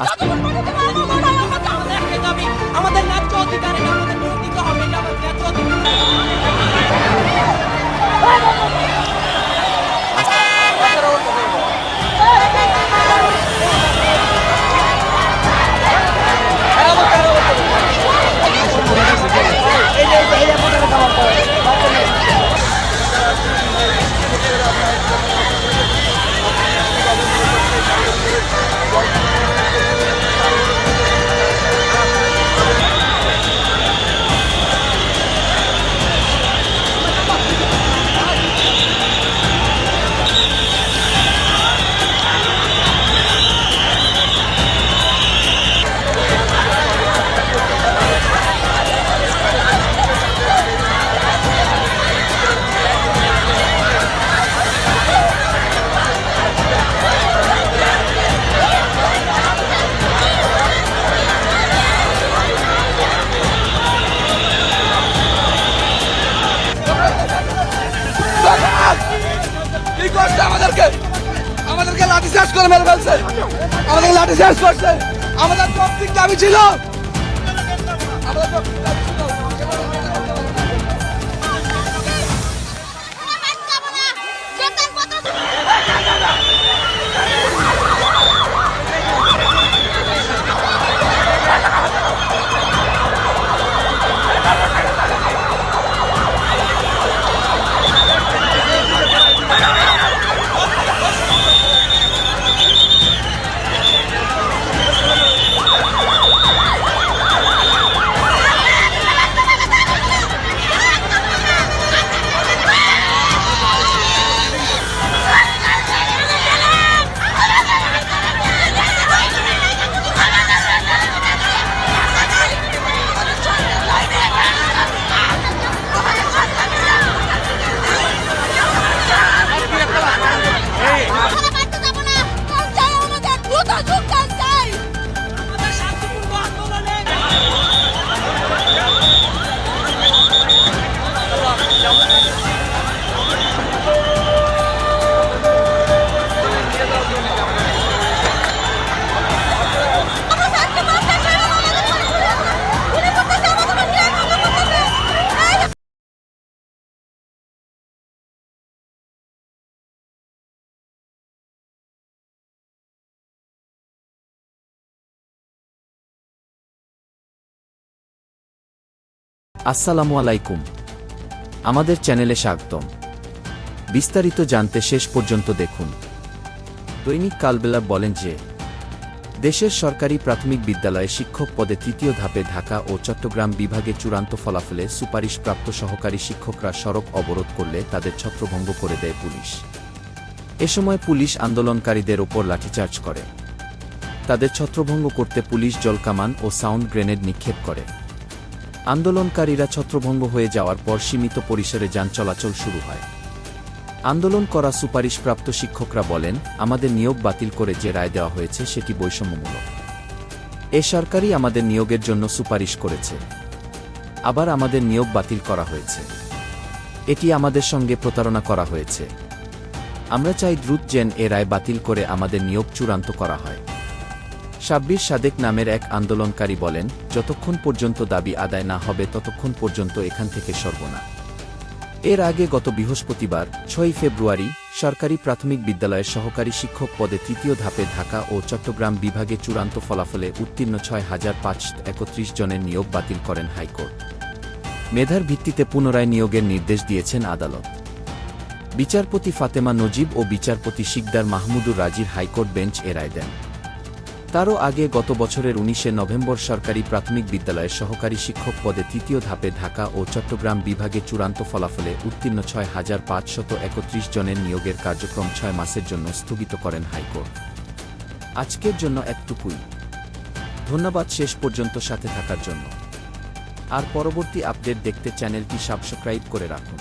Aslında... charge করে মেরে ফেলছে। আমাদের লাঠি চার্জ করছে। আমাদের সব দিক দাবি ছিল। আমাদের আসসালামু আলাইকুম। আমাদের চ্যানেলে স্বাগতম। বিস্তারিত জানতে শেষ পর্যন্ত দেখুন। দৈনিক কালবেলা বলেন যে, দেশের সরকারি প্রাথমিক বিদ্যালয়ে শিক্ষক পদে তৃতীয় ধাপে ঢাকা ও চট্টগ্রাম বিভাগে চূড়ান্ত ফলাফলে সুপারিশপ্রাপ্ত সহকারী শিক্ষকরা সড়ক অবরোধ করলে তাদের ছত্রভঙ্গ করে দেয় পুলিশ। এ সময় পুলিশ আন্দোলনকারীদের ওপর লাঠিচার্জ করে। তাদের ছত্রভঙ্গ করতে পুলিশ জলকামান ও সাউন্ড গ্রেনেড নিক্ষেপ করে। আন্দোলনকারীরা ছত্রভঙ্গ হয়ে যাওয়ার পর সীমিত পরিসরে যান চলাচল শুরু হয়। আন্দোলন করা সুপারিশপ্রাপ্ত শিক্ষকরা বলেন, আমাদের নিয়োগ বাতিল করে যে রায় দেওয়া হয়েছে সেটি বৈষম্যমূলক। এ সরকারই আমাদের নিয়োগের জন্য সুপারিশ করেছে। আবার আমাদের নিয়োগ বাতিল করা হয়েছে। এটি আমাদের সঙ্গে প্রতারণা করা হয়েছে। আমরা চাই দ্রুত যেন এ রায় বাতিল করে আমাদের নিয়োগ চূড়ান্ত করা হয়। সাব্বির সাদেক নামের এক আন্দোলনকারী বলেন, যতক্ষণ পর্যন্ত দাবি আদায় না হবে, ততক্ষণ পর্যন্ত এখান থেকে সর্বনা এর আগে গত বৃহস্পতিবার ছয় ফেব্রুয়ারি, সরকারি প্রাথমিক বিদ্যালয়ের সহকারী শিক্ষক পদে তৃতীয় ধাপে ঢাকা ও চট্টগ্রাম বিভাগে চূড়ান্ত ফলাফলে উত্তীর্ণ ছয় হাজার পাঁচশো একত্রিশ জনের নিয়োগ বাতিল করেন হাইকোর্ট। মেধার ভিত্তিতে পুনরায় নিয়োগের নির্দেশ দিয়েছেন আদালত। বিচারপতি ফাতেমা নজিব ও বিচারপতি শিকদার মাহমুদুর রাজির হাইকোর্ট বেঞ্চ এ রায় দেন। তারও আগে গত বছরের উনিশে নভেম্বর সরকারি প্রাথমিক বিদ্যালয়ের সহকারী শিক্ষক পদে তৃতীয় ধাপে ঢাকা ও চট্টগ্রাম বিভাগে চূড়ান্ত ফলাফলে উত্তীর্ণ ছয় হাজার পাঁচশত একত্রিশ জনের নিয়োগের কার্যক্রম ছয় মাসের জন্য স্থগিত করেন হাইকোর্ট। আজকের জন্য একটুকুই ধন্যবাদ শেষ পর্যন্ত সাথে থাকার জন্য। আর পরবর্তী আপডেট দেখতে চ্যানেলটি সাবস্ক্রাইব করে রাখুন।